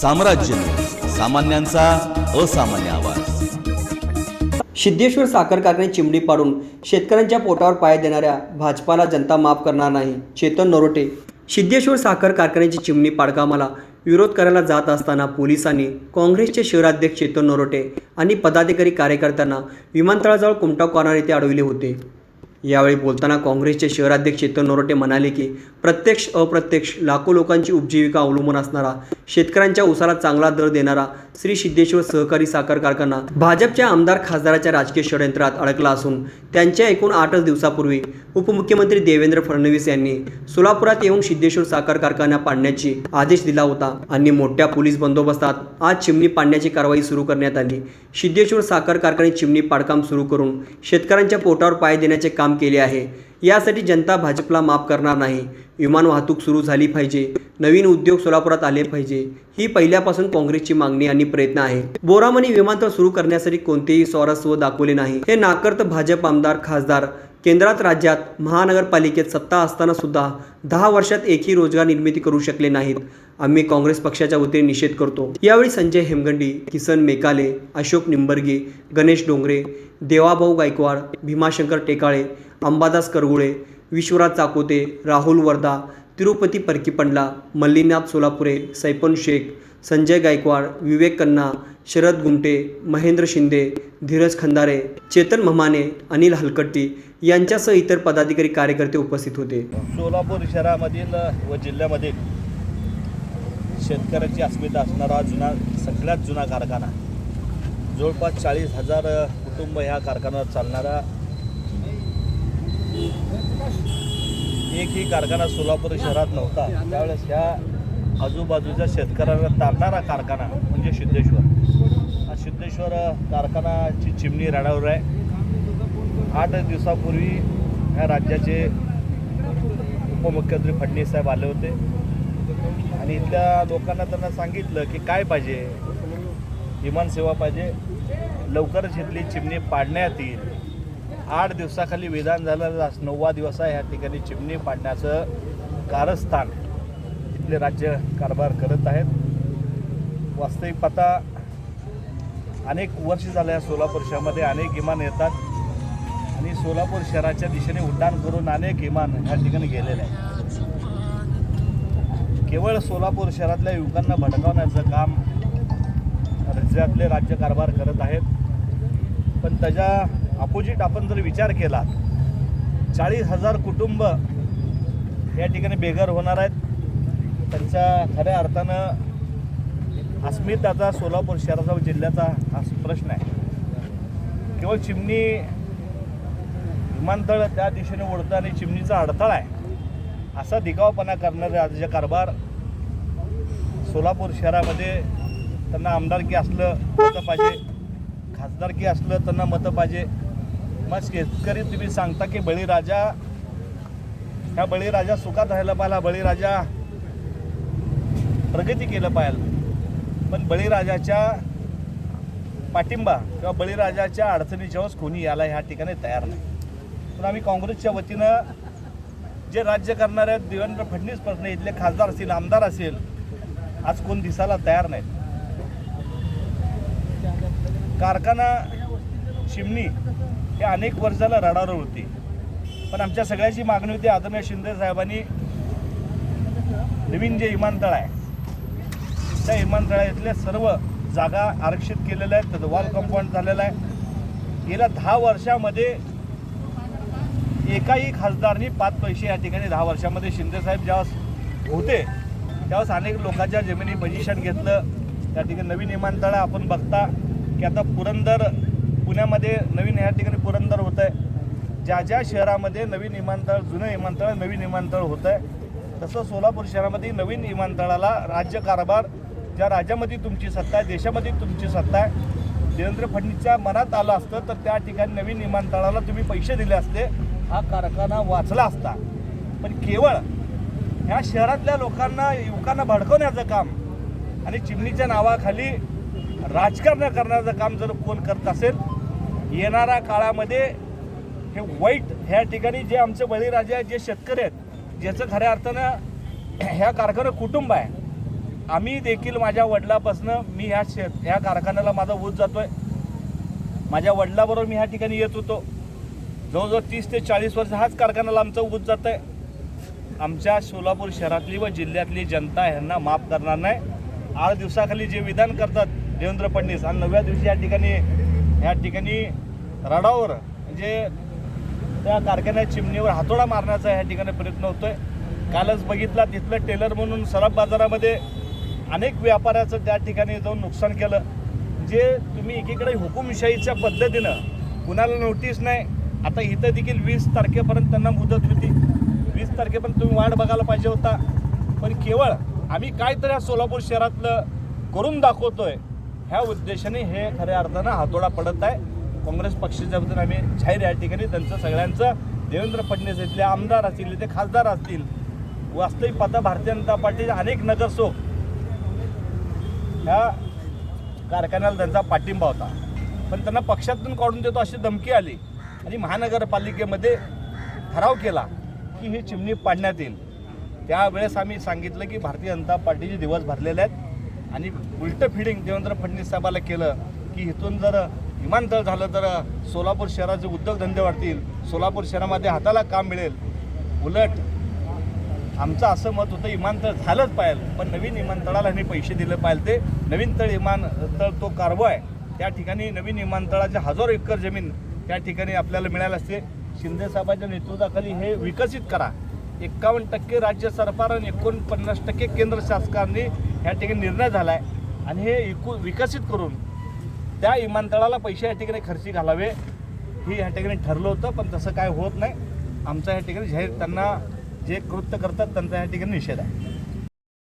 साम्राज्य सामान्यांचा असामान्य आवाज. सिद्धेश्वर साखर कारखाने चिमणी पाडून शेतकऱ्यांच्या पोटावर पाय देणाऱ्या भाजपाला जनता माफ करणार नाही चेतन नरोटे. सिद्धेश्वर साखर कारखान्याची चिमणी पाडकामाला विरोध करायला जात असताना पोलिसांनी काँग्रेसचे शहराध्यक्ष चेतन नरोटे आणि पदाधिकारी कार्यकर्त्यांना विमानतळाजवळ कुमटाव कॉर्नर येथे अडविले होते. यावेळी बोलताना काँग्रेसचे शहराध्यक्ष चेतन नरोटे म्हणाले की प्रत्यक्ष अप्रत्यक्ष लाखो लोकांची उपजीविका अवलंबून असणारा शेतकऱ्यांच्या उसाला चांगला दर देणारा श्री सिद्धेश्वर सहकारी साखर कारखाना भाजपच्या आमदार खासदाराच्या राजकीय षडयंत्रात अडकला असून त्यांच्या एकूण आठच दिवसापूर्वी उपमुख्यमंत्री देवेंद्र फडणवीस यांनी सोलापुरात येऊन सिद्धेश्वर साखर कारखाना पाडण्याची आदेश दिला होता आणि मोठ्या पोलीस बंदोबस्तात आज चिमणी पाडण्याची कारवाई सुरू करण्यात आली. सिद्धेश्वर साखर कारखाने चिमणी पाडकाम सुरू करून शेतकऱ्यांच्या पोटावर पाय देण्याचे काम केले आहे. यासाठी जनता भाजपला माफ करणार नाही. विमान वाहतूक सुरू झाली पाहिजे. नवीन उद्योग सोलापुरात आले पाहिजे. ही पहिल्यापासून काँग्रेसची मागणी आणि प्रयत्न आहे बोरामणी विमानतळ सुरू करण्यासाठी कोणतेही स्वारस्व दाखवले नाही. हे नाकर्त भाजप आमदार खासदार केंद्रात राज्यात महानगरपालिकेत सत्ता असताना सुद्धा दहा वर्षात एकही रोजगार निर्मिती करू शकले नाहीत. आम्ही काँग्रेस पक्षाच्या वतीने निषेध करतो. यावेळी संजय हेमगंडी किसन मेकाले अशोक निंबर्गे गणेश डोंगरे देवाभाऊ गायकवाड भीमाशंकर टेकाळे अंबादास करगुळे विश्वराज चाकोते राहुल वर्धा तिरुपती परकीपंडला मल्लीनाथ सोलापुरे सैपन शेख संजय गायकवाड विवेक कन्ना शरद गुमटे महेंद्र शिंदे धीरज खंदारे चेतन म्हमाने अनिल हलकट्टी यांच्यासह इतर पदाधिकारी कार्यकर्ते उपस्थित होते. सोलापूर शहरामधील व जिल्ह्यामधील शेतकऱ्याची अस्मिता असणारा जुना सगळ्यात जुना कारखाना. जवळपास चाळीस हजार कुटुंब ह्या कारखान्यावर चालणारा एकही कारखाना सोलापूर शहरात नव्हता. त्यावेळेस ह्या आजूबाजूच्या शेतकऱ्यांना तारणारा कारखाना म्हणजे सिद्धेश्वर. हा सिद्धेश्वर कारखानाची चिमणी राडावर आहे. आठ दिवसापूर्वी ह्या राज्याचे उपमुख्यमंत्री फडणवीस साहेब आले होते. आणि इथल्या लोकांना त्यांना सांगितलं की काय पाहिजे? विमानसेवा पाहिजे. लवकरच इथली चिमणी पाडण्यात येईल. आठ दिवसाखाली विधान झालं आज नववा दिवस आहे. ह्या ठिकाणी चिमणी पाडण्याचं कारस्थान. आपले राज्य कारभार करत आहेत. वास्तविक पाहता अनेक वर्ष झालं या सोलापूर शहरामध्ये अनेक विमान येतात. आणि सोलापूर शहराच्या दिशेने उड्डाण करून अनेक विमान ह्या ठिकाणी गेलेले आहेत. केवळ सोलापूर शहरातल्या युवकांना भडकावण्याचं काम राज्यातले राज्य कारभार करत आहेत. पण त्याच्या अपोजिट आपण जर विचार केला चाळीस हजार कुटुंब या ठिकाणी बेघर होणार आहेत. त्यांच्या खऱ्या अर्थानं अस्मिताचा सोलापूर शहराचा व जिल्ह्याचा हा प्रश्न आहे. केवळ चिमणी विमानतळ त्या दिशेने ओढतं आणि चिमणीचा अडथळा आहे असा दिखावपणा करणारे राज्य कारभार सोलापूर शहरामध्ये त्यांना आमदारकी असलं मतं पाहिजे. खासदारकी असलं त्यांना मतं पाहिजे. मग शेतकरी तुम्ही सांगता की बळीराजा ह्या बळीराजा सुखात राहायला पाहिला. बळीराजा प्रगती केलं पाहिजे पण बळीराजाच्या पाठिंबा किंवा बळीराजाच्या अडचणीच्या कोणी याला ह्या ठिकाणी तयार नाही. पण आम्ही काँग्रेसच्या वतीनं जे राज्य करणारे आहेत, देवेंद्र फडणवीस प्रश्न इथले खासदार असतील आमदार असेल आज कोण दिसायला तयार नाहीत. कारखाना चिमणी हे अनेक वर्षाला रडावर होती. पण आमच्या सगळ्याची मागणी होती आदरणीय शिंदे साहेबांनी नवीन जे विमानतळ आहे त्या विमानतळातल्या सर्व जागा आरक्षित केलेल्या आहेत. त्याचं वॉल कंपाऊंड झालेलं आहे. गेल्या दहा वर्षामध्ये एकाही खासदारनी पाच पैसे या ठिकाणी दहा वर्षामध्ये शिंदेसाहेब ज्यावेळेस होते त्यावेळेस अनेक लोकांच्या जमिनी पजिशन घेतलं. त्या ठिकाणी नवीन विमानतळ आपण बघता की आता पुरंदर पुण्यामध्ये नवीन ह्या ठिकाणी पुरंदर होतं आहे ज्या ज्या शहरामध्ये नवीन विमानतळ जुनं विमानतळ नवीन विमानतळ होतं आहे तसं सोलापूर शहरामध्ये नवीन विमानतळाला राज्य कारभार ज्या राज्यामध्ये तुमची सत्ता आहे देशामध्ये तुमची सत्ता आहे देवेंद्र फडणवीसच्या मनात आलं असतं तर त्या ठिकाणी नवीन विमानतळाला तुम्ही पैसे दिले असते हा कारखाना वाचला असता. पण केवळ ह्या शहरातल्या लोकांना युवकांना भडकवण्याचं काम आणि चिमणीच्या नावाखाली राजकारण करण्याचं काम जर कोण करत असेल येणाऱ्या काळामध्ये हे वाईट ह्या ठिकाणी जे आमचे बळीराजे आहेत जे शेतकरी आहेत ज्याचं खऱ्या अर्थानं ह्या कारखाना कुटुंब आहे आम्ही देखील माझ्या वडिलापासनं मी ह्या शे ह्या कारखान्याला माझा ऊस जातोय. माझ्या वडिलाबरोबर मी ह्या ठिकाणी येत होतो. जवळजवळ तीस ते चाळीस वर्ष हाच कारखान्याला आमचा ऊस जात आहे आमच्या सोलापूर शहरातली व जिल्ह्यातली जनता ह्यांना माफ करणार नाही. आठ दिवसाखाली जे विधान करतात देवेंद्र फडणवीस आणि नवव्या दिवशी या ठिकाणी या ठिकाणी रडावर म्हणजे त्या कारखान्यात चिमणीवर हातोडा मारण्याचा ह्या ठिकाणी प्रयत्न होतोय. कालच बघितला तिथलं टेलर म्हणून सराफ बाजारामध्ये अनेक व्यापाऱ्याचं त्या ठिकाणी जाऊन नुकसान केलं. जे तुम्ही एकीकडे हुकुमशाहीच्या पद्धतीनं कुणाला नोटीस नाही आता इथं देखील वीस तारखेपर्यंत त्यांना मुदत होती. वीस तारखेपर्यंत तुम्ही वाट बघायला पाहिजे होता. पण केवळ आम्ही काहीतरी या सोलापूर शहरातलं करून दाखवतोय ह्या उद्देशाने हे खऱ्या अर्थानं हातोडा पडत आहे. काँग्रेस पक्षाच्या वतीनं आम्ही जाहीर या ठिकाणी त्यांचं सगळ्यांचं देवेंद्र फडणवीस इथले आमदार असतील इथे खासदार असतील वास्तविक पाहता भारतीय जनता पार्टीचे अनेक नगरसेवक ह्या कारखान्याला त्यांचा पाठिंबा होता. पण त्यांना पक्षातून काढून देतो अशी धमकी आली. आणि महानगरपालिकेमध्ये ठराव केला की ही चिमणी पाडण्यात येईल. त्यावेळेस आम्ही सांगितलं की भारतीय जनता पार्टीचे दिवस भरलेले आहेत. आणि उलटं फिडिंग देवेंद्र फडणवीस साहेबाला केलं की इथून जर विमानतळ झालं तर सोलापूर शहराचे उद्योगधंदे वाढतील. सोलापूर शहरामध्ये हाताला काम मिळेल. उलट आमचं असं मत होतं विमानतळ झालंच पाहिजे पण नवीन विमानतळाला ह्यांनी पैसे दिले पाहिजे ते. नवीन तळ विमानतळ तो कारवो आहे. त्या ठिकाणी नवीन विमानतळाचे हजारो एकर जमीन त्या ठिकाणी आपल्याला मिळायला असते. शिंदेसाहेबांच्या नेतृत्वाखाली हे विकसित करा. एक्कावन्न टक्के राज्य सरकार आणि एकोणपन्नास टक्के केंद्र शासकांनी ह्या ठिकाणी निर्णय झाला आहे आणि हे एकू विकसित करून त्या विमानतळाला पैसे या ठिकाणी खर्ची घालावे. हे ह्या ठिकाणी ठरलं होतं पण तसं काय होत नाही. आमचा ह्या ठिकाणी जाहीर त्यांना जे कृत्य करतात त्यांचा या ठिकाणी निषेध आहे.